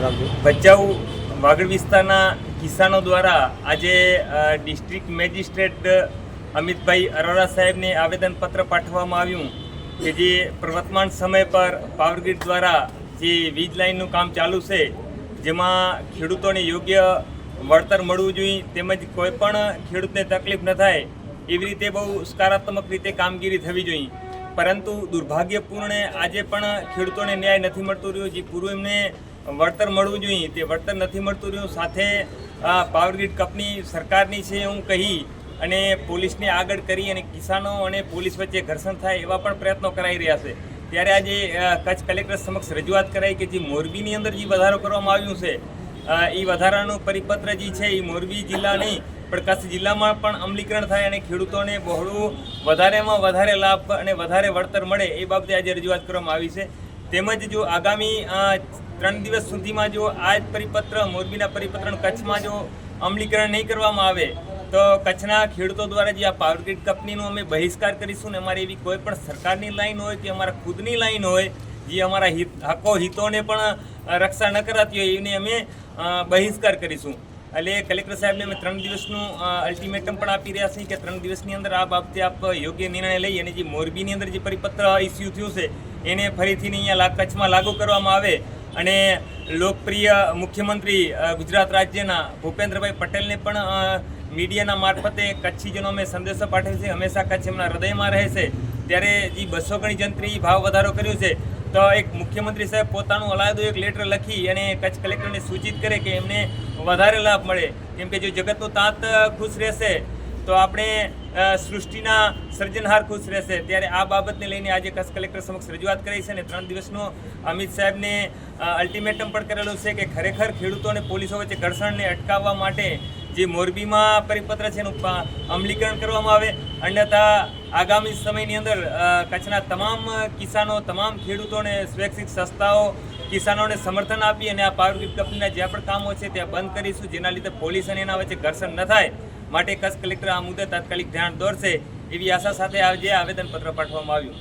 ભચાઉ વાગડ વિસ્તારના કિસાનો દ્વારા આજે ડિસ્ટ્રિક્ટ મેજિસ્ટ્રેટ અમિતભાઈ અરોરા સાહેબને આવેદનપત્ર પાઠવવામાં આવ્યું કે જે પ્રવર્તમાન સમય પર પાવરગ્રીડ દ્વારા જે વીજ લાઇનનું કામ ચાલુ છે, જેમાં ખેડૂતોને યોગ્ય વળતર મળવું જોઈએ તેમજ કોઈ પણ ખેડૂતને તકલીફ ન થાય એવી રીતે બહુ સકારાત્મક રીતે કામગીરી થવી જોઈએ. પરંતુ દુર્ભાગ્યપૂર્ણ આજે પણ ખેડૂતોને ન્યાય નથી મળતો રહ્યો. જે પૂર્વ એમને વળતર મળવું જોઈએ. તે વળતર નથી મળતું રહ્યું. સાથે પાવરગ્રીડ કંપની સરકારની છે હું કહી અને પોલીસને આગળ કરી અને કિસાનો અને પોલીસ વચ્ચે ઘર્ષણ થાય એવા પણ પ્રયત્નો કરાઈ રહ્યા છે. ત્યારે આજે કચ્છ કલેક્ટર સમક્ષ રજૂઆત કરાઈ કે જે મોરબીની અંદર જે વધારો કરવામાં આવ્યું છે એ વધારાનું પરિપત્ર જે છે એ મોરબી જિલ્લા નહીં, પણ કચ્છ જિલ્લામાં પણ અમલીકરણ થાય અને ખેડૂતોને બહોળું વધારેમાં વધારે લાભ અને વધારે વળતર મળે એ બાબતે આજે રજૂઆત કરવામાં આવી છે. તેમજ જો આગામી ત્રણ દિવસ સુધીમાં જો આ જ પરિપત્ર, મોરબીના પરિપત્રનું કચ્છમાં જો અમલીકરણ નહીં કરવામાં આવે, તો કચ્છના ખેડૂતો દ્વારા જે આ પાવરગ્રીડ કંપનીનો અમે બહિષ્કાર કરીશું ને અમારી એવી કોઈ પણ સરકારની લાઈન હોય કે અમારા ખુદની લાઈન હોય, જે અમારા હિત, હકો હિતોને પણ રક્ષા ન કરાતી હોય એને અમે બહિષ્કાર કરીશું. એટલે કલેક્ટર સાહેબને અમે ત્રણ દિવસનું અલ્ટિમેટમ પણ આપી રહ્યા છીએ કે ત્રણ દિવસની અંદર આ બાબતે આપ યોગ્ય નિર્ણય લઈ અને જે મોરબીની અંદર જે પરિપત્ર ઇસ્યુ થયું છે એને ફરીથી અહીંયા કચ્છમાં લાગુ કરવામાં આવે અને લોકપ્રિય મુખ્યમંત્રી ગુજરાત રાજ્યના ભૂપેન્દ્રભાઈ પટેલને પણ મીડિયાના મારફતે કચ્છીજનો અમે સંદેશો પાઠવે છે. હંમેશા કચ્છ એમના હૃદયમાં રહે છે. ત્યારે જે બસો ગણી જંત્રી ભાવ વધારો કર્યો છે. તો એક મુખ્યમંત્રી સાહેબ પોતાનું અલાયદું એક લેટર લખી અને કચ્છ કલેક્ટરને સૂચિત કરે કે એમને વધારે લાભ મળે. કેમ કે જો જગતનું તાંત ખુશ રહેશે, તો આપણે સૃષ્ટિના સર્જનહાર ખુશ રહેશે. ત્યારે આ બાબતને લઈને આજે કચ્છ કલેક્ટર સમક્ષ રજૂઆત કરી છે અને ત્રણ દિવસનો અમિત સાહેબને અલ્ટિમેટમ પણ કરેલું છે કે ખરેખર ખેડૂતો અને પોલીસો વચ્ચે ઘર્ષણને અટકાવવા માટે જે મોરબીમાં પરિપત્ર છે એનું અમલીકરણ કરવામાં આવે. અન્યથા આગામી સમયની અંદર કચ્છના તમામ કિસાનો, તમામ ખેડૂતોને સ્વૈચ્છિક સંસ્થાઓ કિસાનોને સમર્થન આપી અને આ પાવર ગ્રીડ કંપનીના જ્યાં પણ કામો છે ત્યાં બંધ કરીશું, જેના લીધે પોલીસ અને એના વચ્ચે ઘર્ષણ ન થાય. માટે કચ્છ કલેક્ટર આ મુદ્દે તાત્કાલિક ધ્યાન દોરશે એવી આશા સાથે આજે આવેદનપત્ર પાઠવવામાં આવ્યું.